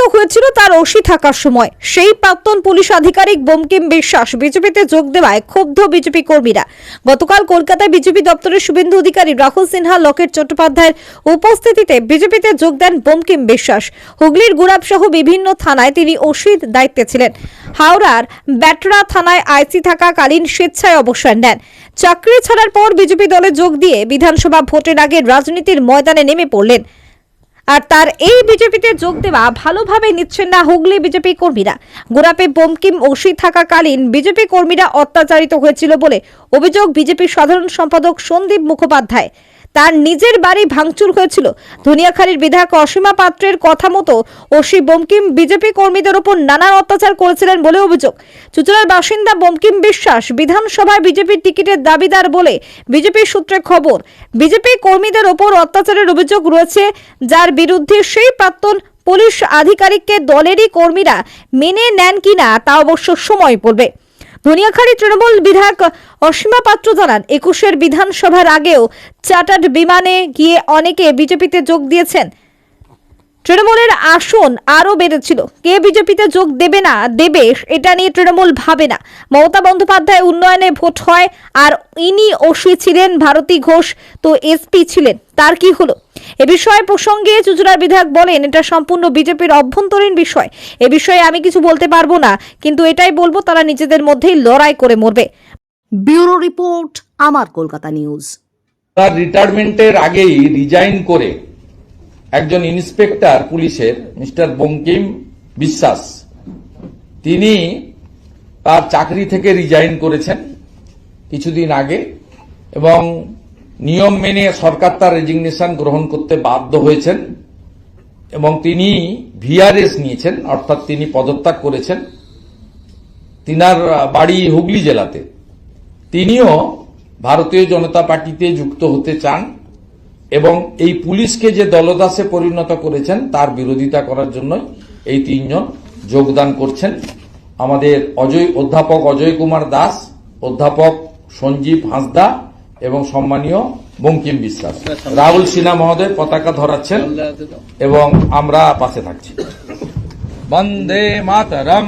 কর্মীরা হয়েছিল তার ওসি থাকার সময়। সেই প্রাক্তন পুলিশ আধিকারিক বোমকিম বিশ্বাস বিজেপিতে যোগ দেওয়ায় ক্ষুব্ধ বিজেপি কর্মীরা। গতকাল কলকাতায় বিজেপি দপ্তরের শুভেন্দু অধিকারী রাহুল সিনহা, লকেট চট্টোপাধ্যায়ের উপস্থিতিতে বিজেপিতে যোগ দেন বোমকিম বিশ্বাস। হুগলির গুড়াপ সহ বিভিন্ন থানায় তিনি ওসির দায়িত্বে ছিলেন। হাওড়ার ব্যাটরা থানায় আইসি থাকাকালীন স্বেচ্ছায় অবসর নেন। চাকরি ছাড়ার পর বিজেপি দলে যোগ দিয়ে বিধানসভা ভোটের আগে রাজনীতির ময়দানে নেমে পড়লেন। আর তার এই বিজেপিতে যোগ দেওয়া ভালোভাবে নিচ্ছেন না হুগলি বিজেপি কর্মীরা। গোড়াপে বমকিম ওসি থাকাকালীন বিজেপি কর্মীরা অত্যাচারিত হয়েছিল বলে অভিযোগ বিজেপি সাধারণ সম্পাদক সন্দীপ মুখোপাধ্যায়। তার নিজের বাড়ি ভাঙচুর হয়েছিল। ধনিয়াখালীর বিধায়ক অসীমা পাত্রের কথা মতো ওসি বমকিম বিজেপি কর্মীদের ওপর নানান অত্যাচার করেছিলেন বলে অভিযোগ। চুচুড়ার বাসিন্দা বমকিম বিশ্বাস বিধানসভায় বিজেপির টিকিটের দাবিদার বলে বিজেপির সূত্রে খবর, বিজেপি কর্মীদের ওপর অত্যাচারের অভিযোগ রয়েছে, যার বিরুদ্ধে সেই প্রাক্তন পুলিশ আধিকারিককে দলেরই কর্মীরা মেনে নেন কিনা তা অবশ্য সময় পড়বে। ধনিয়াখালী তৃণমূল বিধায়ক অসীমা পাত্র জানান, একুশের বিধানসভার আগেও চার্টার্ড বিমানে গিয়ে অনেকে বিজেপিতে যোগ দিয়েছেন। তৃণমূলের আসন আরও বেড়েছিল। কে বিজেপিতে যোগ দেবে না দেবে এটা নিয়ে তৃণমূল ভাবে না। মমতা বন্দ্যোপাধ্যায় উন্নয়নে ভোট হয় আর ইনি ওসি ছিলেন ভারতী ঘোষ তো এসপি ছিলেন তার কি হলো? এ বিষয়ে প্রসঙ্গে চুচুড়ার বিধায়ক বলেন এটা সম্পূর্ণ বিজেপির অভ্যন্তরীণ বিষয়। এ বিষয়ে আমি কিছু বলতে পারব না কিন্তু এটাই বলব তারা নিজেদের মধ্যেই লড়াই করে মরবে। ব্যুরো রিপোর্ট আমার কলকাতা নিউজ। তার রিটায়ারমেন্টের আগেই রিজাইন করে একজন ইন্সপেক্টর পুলিশের, মিস্টার বঙ্কিম বিশ্বাস। তিনি তার চাকরি থেকে রিজাইন করেছেন কিছুদিন আগে এবং নিয়ম মেনে সরকার তার রেজিগনেশন গ্রহণ করতে বাধ্য হয়েছেন এবং তিনি ভিআরএস নিয়েছেন, অর্থাৎ তিনি পদত্যাগ করেছেন তিনার বাড়ি হুগলি জেলাতে। তিনিও ভারতীয় জনতা পার্টিতে যুক্ত হতে চান। এবং এই পুলিশকে যে দলদাসে পরিণত করেছেন, তার বিরোধিতা করার জন্য এই তিনজন যোগদান করছেন। আমাদের অজয়, অধ্যাপক অজয় কুমার দাস, অধ্যাপক সঞ্জীব হাঁসদা এবং সম্মানীয় বঙ্কিম বিশ্বাস। রাহুল সিনহা মহোদয় পতাকা ধরাচ্ছেন এবং আমরা পাশে থাকছি। বন্দে মাতরম।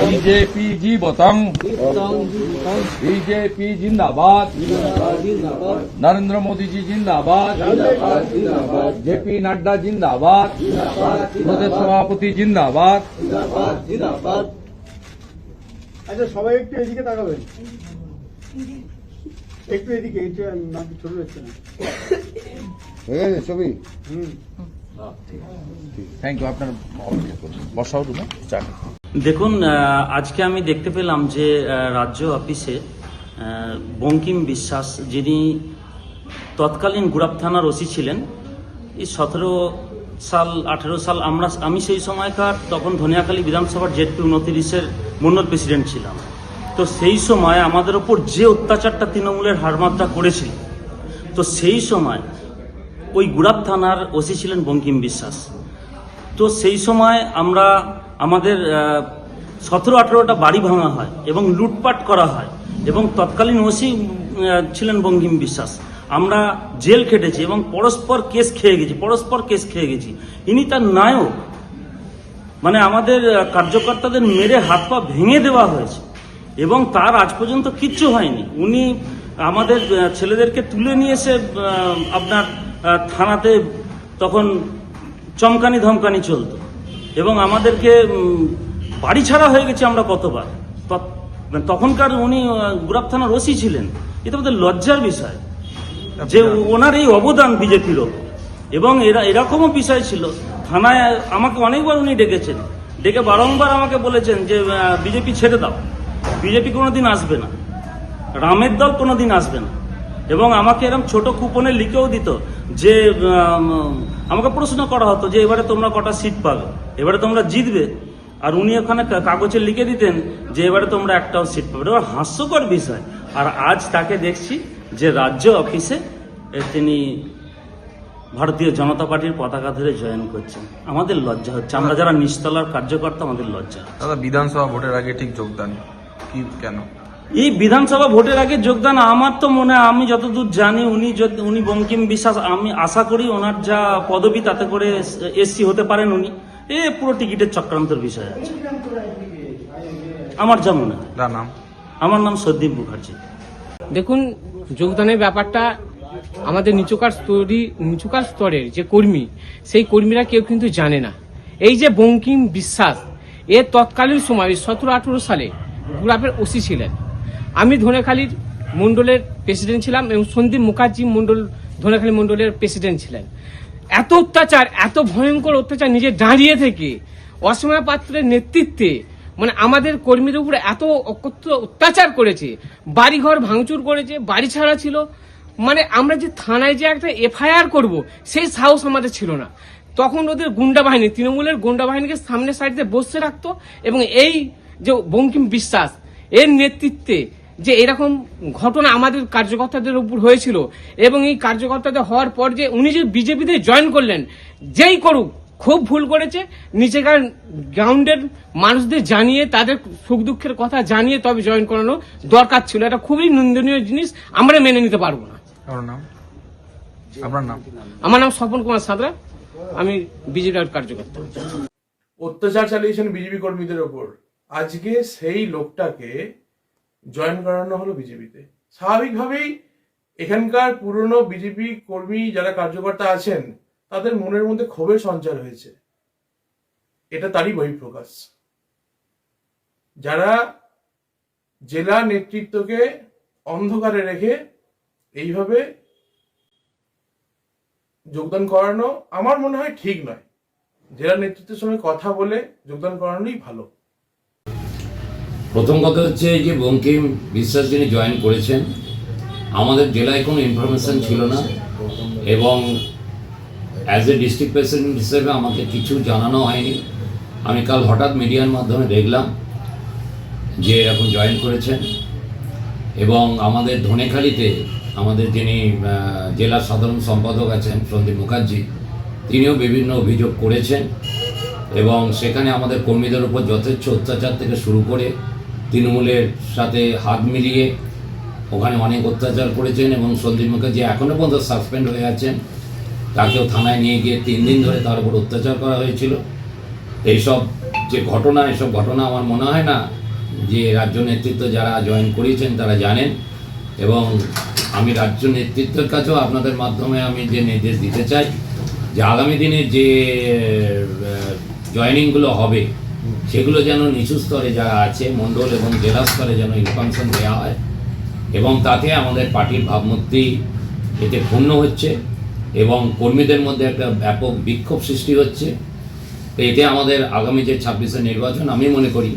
বিজেপি জীবতং कीर्तनं जीवितं বিজেপি জিন্দাবাদ जिन्दाबाद जिन्दाबाद নরেন্দ্র মোদীজি জিন্দাবাদ जिन्दाबाद जिन्दाबाद জেপি নাড্ডা জিন্দাবাদ जिन्दाबाद প্রদেশ সভাপতি জিন্দাবাদ जिन्दाबाद जिन्दाबाद আচ্ছা সবাই একটু এদিকে তাকাবেন একটু এদিকে একটু নাম ছোট হচ্ছে না হয়ে গেছে ছবি। থ্যাংক ইউ আপনার বসাও রুমে চা দেখুন আজকে আমি দেখতে পেলাম যে রাজ্য অফিসে বঙ্কিম বিশ্বাস যিনি তৎকালীন গুড়াপ থানার ওসি ছিলেন এই সতেরো সাল আঠেরো সাল আমরা আমি সেই সময়কার তখন ধনিয়াখালী বিধানসভার জেডপি উনতিরিশের মন্ডল প্রেসিডেন্ট ছিলাম। তো সেই সময় আমাদের ওপর যে অত্যাচারটা তৃণমূলের হারমাত্রা করেছিল তো সেই সময় ওই গুড়াপ থানার ওসি ছিলেন বঙ্কিম বিশ্বাস। তো সেই সময় আমরা আমাদের সতেরো, আঠেরোটা বাড়ি ভাঙা হয় এবং লুটপাট করা হয় এবং তৎকালীন ওসি ছিলেন বঙ্কিম বিশ্বাস। আমরা জেল খেটেছি এবং পরস্পর কেস খেয়ে গেছি, পরস্পর কেস খেয়ে গেছি। ইনি তার নায়ক। মানে আমাদের কার্যকর্তাদের মেরে হাত পা ভেঙে দেওয়া হয়েছে এবং তার আজ পর্যন্ত কিচ্ছু হয়নি। উনি আমাদের ছেলেদেরকে তুলে নিয়ে এসে আপনার থানাতে তখন চমকানি ধমকানি চলতো। এবং আমাদেরকে বাড়ি ছাড়া হয়ে গেছে আমরা কতবার। মানে তখনকার উনি গুরাব থানার ওসি ছিলেন। এটা আমাদের লজ্জার বিষয়। যে ওনার এই অবদান বিজেপির ওপর। এবং এরা, এরকমও বিষয় ছিল। থানায় আমাকে অনেকবার উনি ডেকেছেন। ডেকে বারংবার আমাকে বলেছেন যে বিজেপি ছেড়ে দাও। বিজেপি কোনোদিন আসবে না। রামের দল কোনোদিন আসবে না। এবং আমাকে এরকম ছোট কুপনে লিখেও দিত যে আমাকে প্রশ্ন করা হতো যে, এবারে তোমরা কটা সিট পাবে? এবারে তোমরা জিতবে। আর উনি ওখানে কাগজে লিখে দিতেন যে, এবারে তোমরা একটাও সিট পাবে। এবার হাস্যকর বিষয়। আর আজ তাকে দেখছি যে, রাজ্য অফিসে তিনি ভারতীয় জনতা পার্টির পতাকা ধরে জয়েন করছেন। আমাদের লজ্জা হচ্ছে। আমরা যারা নিচতলার কার্যকর্তা, আমাদের লজ্জা। দাদা, বিধানসভা ভোটের আগে ঠিক যোগদান, কি, কেন? এই বিধানসভা ভোটের আগে যোগদান আমার তো মনে হয় আমি যতদূর জানি উনি উনি বঙ্কিম বিশ্বাস আমি আশা করি ওনার যা পদবি তাতে করে এসসি হতে পারেন উনি। এ পুরো টিকিটের চক্রান্তের বিষয় আছে। আমার যা মনে হয়। নাম? আমার নাম সন্দীপ মুখার্জি। দেখুন যোগদানের ব্যাপারটা আমাদের নিচুকার স্তরী নিচুকার স্তরের যে কর্মী সেই কর্মীরা কেউ কিন্তু জানে না। এই যে বঙ্কিম বিশ্বাস এর তৎকালীন সময় সতেরো আঠেরো সালে গুলাপের ওসি ছিলেন। আমি ধনেখালির মণ্ডলের প্রেসিডেন্ট ছিলাম এবং সন্দীপ মুখার্জি মণ্ডল, ধনেখালি মণ্ডলের প্রেসিডেন্ট ছিলেন। এত অত্যাচার, এত ভয়ঙ্কর অত্যাচার নিজে দাঁড়িয়ে থেকে অসময় পাত্রের নেতৃত্বে মানে আমাদের কর্মীদের উপরে এত অত্যাচার করেছে, বাড়িঘর ভাঙচুর করেছে, বাড়ি ছাড়া ছিল মানে আমরা যে থানায় যে একটা এফআইআর করব, সেই সাহস আমাদের ছিল না। তখন ওদের গুন্ডা বাহিনী, তৃণমূলের গুন্ডা বাহিনীকে সামনে সাইডে বসে রাখতো এবং এই যে বঙ্কিম বিশ্বাস, এর নেতৃত্বে যে এরকম ঘটনা আমাদের কার্যকর্তাদের উপর হয়েছিল এবং এই কার্যকর্তাদের হওয়ার পর যে উনি যে বিজেপিতে জয়েন করলেন যেই করুক খুব ভুল করেছে নিচেকার গ্রাউন্ডের মানুষদের জানিয়ে তাদের সুখ দুঃখের কথা জানিয়ে তবে জয়েন করানো দরকার ছিল। এটা খুবই নিন্দনীয় জিনিস আমরা মেনে নিতে পারব না। আপনার নাম? আপনার নাম? আমার নাম স্বপন কুমার সাঁতরা আমি বিজেপির কার্যকর্তা। অত্যাচার চালিয়েছেন বিজেপি কর্মীদের ওপর। আজকে সেই লোকটাকে জয়েন করানো হলো বিজেপিতে। স্বাভাবিকভাবেই এখানকার পুরনো বিজেপি কর্মী যারা কার্যকর্তা আছেন, তাদের মনের মধ্যে ক্ষোভের সঞ্চার হয়েছে। এটা তারই বহিঃপ্রকাশ। যারা জেলা নেতৃত্বকে অন্ধকারে রেখে এইভাবে যোগদান করানো আমার মনে হয় ঠিক নয়। জেলা নেতৃত্বের সঙ্গে কথা বলে যোগদান করানোই ভালো। প্রথম কথা হচ্ছে যে বঙ্কিম বিশ্বাস যিনি জয়েন করেছেন, আমাদের জেলায় কোনো ইনফরমেশন ছিল না এবং অ্যাজ এ ডিস্ট্রিক্ট প্রেসিডেন্ট হিসেবে আমাকে কিছু জানানো হয়নি। আমি কাল হঠাৎ মিডিয়ার মাধ্যমে দেখলাম যে এরকম জয়েন করেছেন এবং আমাদের ধনেখালিতে আমাদের যিনি জেলা সাধারণ সম্পাদক আছেন সন্দীপ মুখার্জি, তিনিও বিভিন্ন অভিযোগ করেছেন এবং সেখানে আমাদের কর্মীদের উপর যথেচ্ছ অত্যাচার থেকে শুরু করে তৃণমূলের সাথে হাত মিলিয়ে ওখানে অনেক অত্যাচার করেছেন এবং সন্দীপ মুখার্জি এখনও পর্যন্ত সাসপেন্ড হয়ে আছেন। তাকেও থানায় নিয়ে গিয়ে তিন দিন ধরে তার উপর অত্যাচার করা হয়েছিল। এইসব যে ঘটনা এসব ঘটনা আমার মনে হয় না যে রাজ্য নেতৃত্ব যারা জয়েন করিয়েছেন তারা জানেন। এবং আমি রাজ্য নেতৃত্বের কাছেও আপনাদের মাধ্যমে আমি যে নির্দেশ দিতে চাই যে আগামী দিনে যে জয়েনিংগুলো হবে সেগুলো যেন নিচু স্তরে যারা আছে মণ্ডল এবং জেলা স্তরে যেন ইনফরমেশন দেওয়া হয় এবং তাতে আমাদের পার্টির ভাবমূর্তি এতে ক্ষুণ্ণ হচ্ছে এবং কর্মীদের মধ্যে একটা ব্যাপক বিক্ষোভ সৃষ্টি হচ্ছে। তো এতে আমাদের আগামী যে ছাব্বিশে নির্বাচন, আমি মনে করি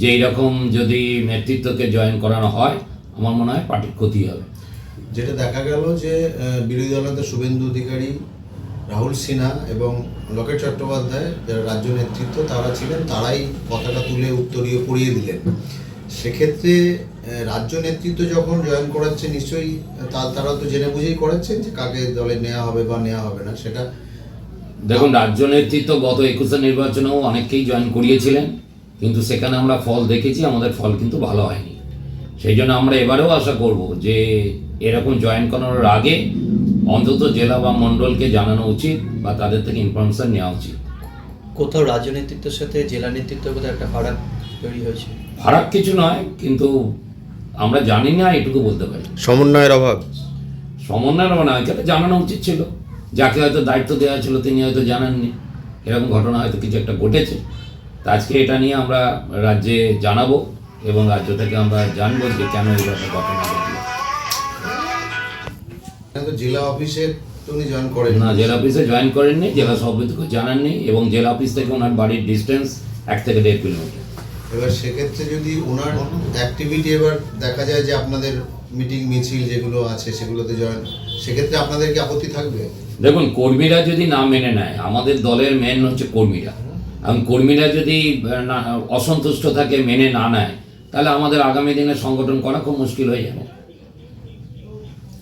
যে এইরকম যদি নেতৃত্বকে জয়েন করানো হয়, আমার মনে হয় পার্টির ক্ষতি হবে। যেটা দেখা গেল যে বিরোধী দলনেতা শুভেন্দু অধিকারী রাহুল সিনহা এবং লকেট চট্টোপাধ্যায়, যারা রাজ্য নেতৃত্ব, তারা ছিলেন, তারাই পতাকা তুলে উত্তরীয় পড়িয়ে দিলেন। সেক্ষেত্রে রাজ্য নেতৃত্ব যখন জয়েন করাচ্ছে, নিশ্চয়ই তারা তো জেনে বুঝেই করাচ্ছেন যে কাকে দলে নেওয়া হবে বা নেওয়া হবে না, সেটা দেখুন, রাজ্য নেতৃত্ব গত একুশে নির্বাচনেও অনেককেই জয়েন করিয়েছিলেন, কিন্তু সেখানে আমরা ফল দেখেছি, আমাদের ফল কিন্তু ভালো হয়নি। সেই জন্য আমরা এবারেও আশা করব যে, এরকম জয়েন করানোর আগে অন্তত জেলা বা মণ্ডলকে জানানো উচিত বা তাদের থেকে ইনফরমেশন নেওয়া উচিত। কোথাও রাজ্য নেতৃত্বের সাথে জেলা নেতৃত্বের কোথাও একটা ফারাক তৈরি হয়েছে? খারাপ কিছু নয় কিন্তু আমরা জানি না এটুকু বলতে পারি। সমন্বয়ের অভাব? সমন্বয়ের মানে এখানে জানানো উচিত ছিল। যাকে হয়তো দায়িত্ব দেওয়া ছিল তিনি হয়তো জানাননি। এরকম ঘটনা হয়তো কিছু একটা ঘটেছে। তা আজকে এটা নিয়ে আমরা রাজ্যে জানাব এবং রাজ্য থেকে আমরা জানব যে কেন এই ঘটনা ঘটলো তো জেলা অফিসের তো উনি জয়েন করেন না জেলা অফিসে জয়েন করেননি জেলা সভাপতিকে জানাননি এবং জেলা অফিস থেকে ওনার বাড়ির ডিস্টেন্স এক থেকে দেড় কিলোমিটার এবার সেক্ষেত্রে যদি ওনার অ্যাক্টিভিটি এবার দেখা যায় যে আপনাদের মিটিং মিছিল যেগুলো আছে সেগুলোতে জয়েন সেক্ষেত্রে আপনাদের কি আপত্তি থাকবে? দেখুন কর্মীরা যদি না মেনে নেয় আমাদের দলের মেন হচ্ছে কর্মীরা। এবং কর্মীরা যদি অসন্তুষ্ট থাকে মেনে না নেয় তাহলে আমাদের আগামী দিনে সংগঠন করা খুব মুশকিল হয়ে যাবে।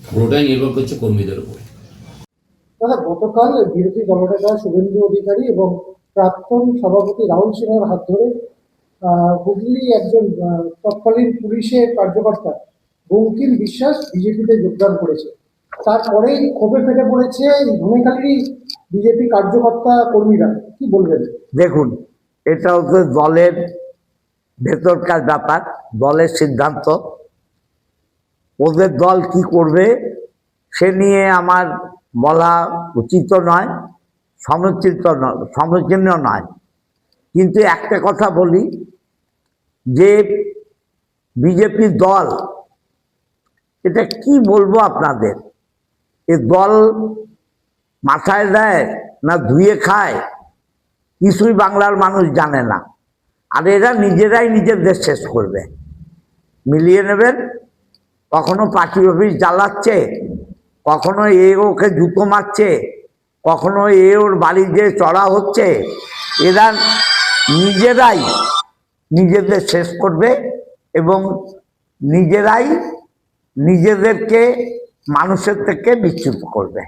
পুরোটাই নির্ভর করছে কর্মীদের উপর। গতকাল বিরোধী দলনেতা শুভেন্দু অধিকারী এবং প্রাক্তন সভাপতি রাহুল সিনহার হাত ধরে আহ, হুগলি একজন আহ, তৎকালীন পুলিশের কার্যকর্তা বঙ্কিম বিশ্বাস বিজেপিতে যোগদান করেছে। তারপরেই ক্ষোভে ফেটে পড়েছে এই বিজেপি কার্যকর্তা কর্মীরা। কি বলবেন? দেখুন এটা হচ্ছে দলের ভেতরকার ব্যাপার দলের সিদ্ধান্ত। ওদের দল কি করবে, সে নিয়ে আমার বলা উচিত নয়, সমুচিত নয় সমীচীন নয়। কিন্তু একটা কথা বলি, যে বিজেপি দল, এটা কি বলব আপনাদের? এ দল মাথায় দেয় না ধুয়ে খায়? কিছুই বাংলার মানুষ জানে না। আর এরা নিজেরাই নিজের দেশ শেষ করবে। মিলিয়ে নেবেন। কখনো পার্টি অফিস জ্বালাচ্ছে, কখনো এ ওকে জুতো মারছে, কখনো এ ওর বাড়ি যে চড়া হচ্ছে, এরা নিজেরাই নিজেদের শেষ করবে এবং নিজেরাই নিজেদেরকে, মানুষের থেকে বিচ্ছুত করবে।